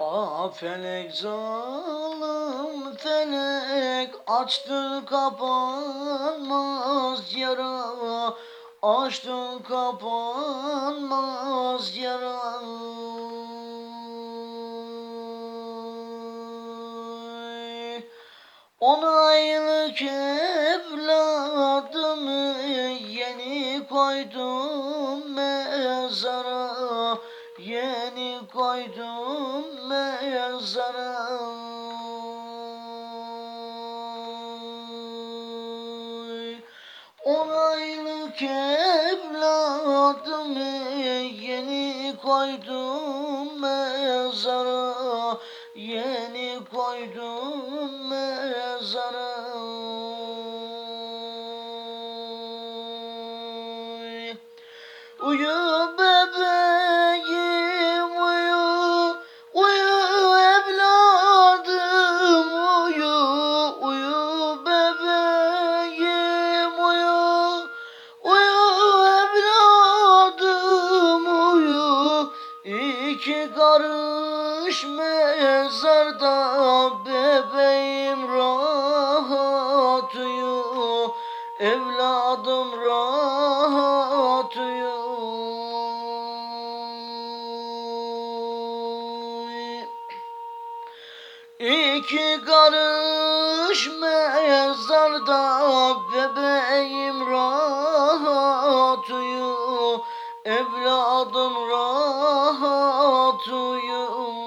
Aa felek zalim felek açtı kapanmaz yara. Açtı kapanmaz yara. On aylık evladımı yeni koydum mezara. Yeni koydum mezara On aylık evladımı yeni koydum mezara Yeni koydum mezara Uyup İki karış mezarda bebeğim rahat uyu Evladım rahat uyu. İki karış mezarda bebeğim rahat uyu Evladım rahat uyum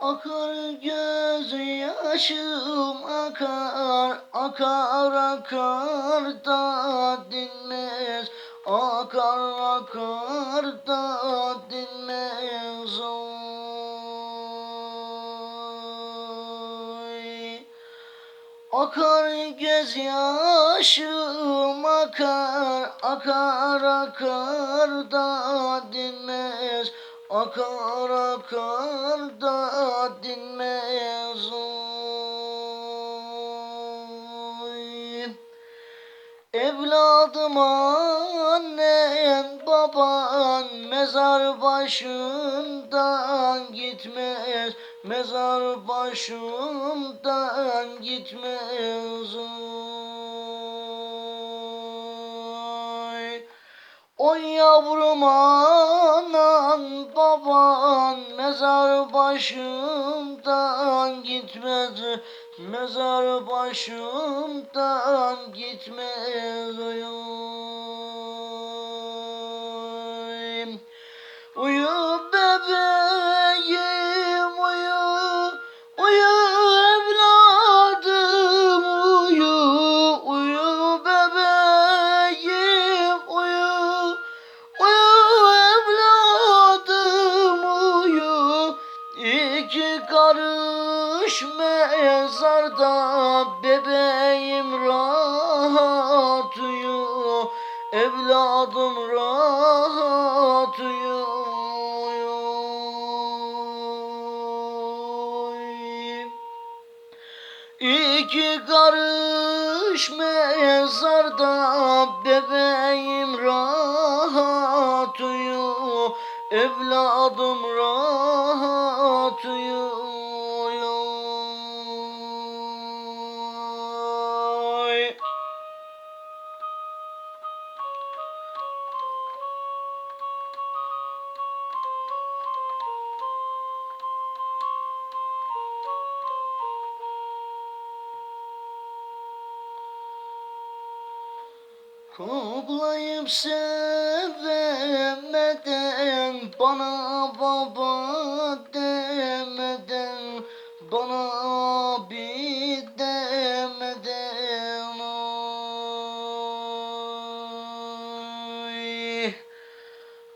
Akar göz yaşım akar akar akar da dinmez. Akar akar da dinmez. Oy. Akar göz yaşım akar akar akar da dinmez. Akar akar da raddin mezun. Evladım annen baban mezar başından gitmez. Mezar başından gitmez. O yavrum anan baban mezar başımdan gitmez Mezar başımdan gitmez uyum. iki karış mezarda bebeğim rahat uyu evladım rahat uyu İki karış mezarda bebeğim rahat uyu evladım rahat Koplayıp sevemeden Bana baba demeden Bana abi demeden Oy.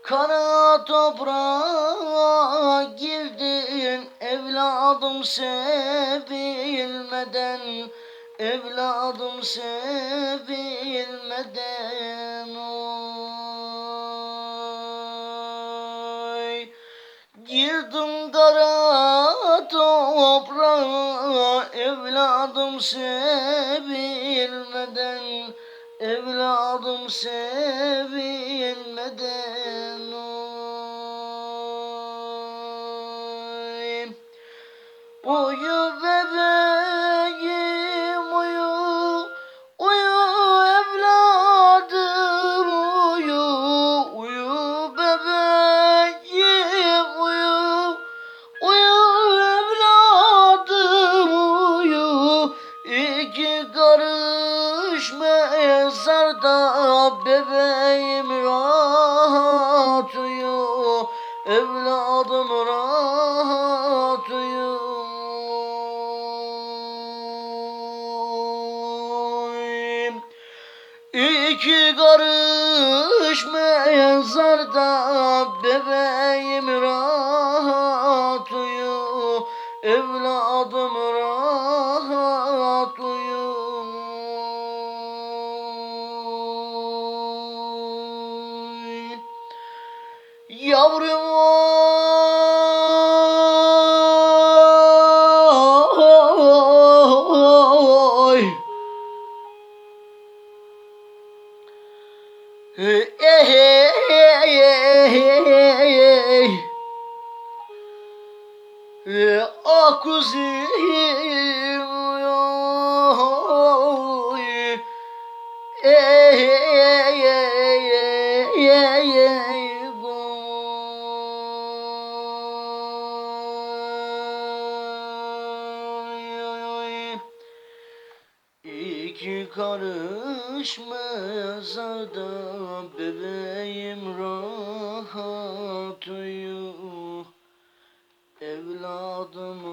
Kara toprağa girdin Evladım sevilmeden evladım sevilmeden oy. Girdim kara toprağa evladım sevilmeden. Evladım sevilmeden oy. Uyu Rahat uyu İki karış mezarda bebeğim rahat ey kuzim oy Ey ey ey ey ey oy İki karış mezarda bebeğim rahat uyu Evladım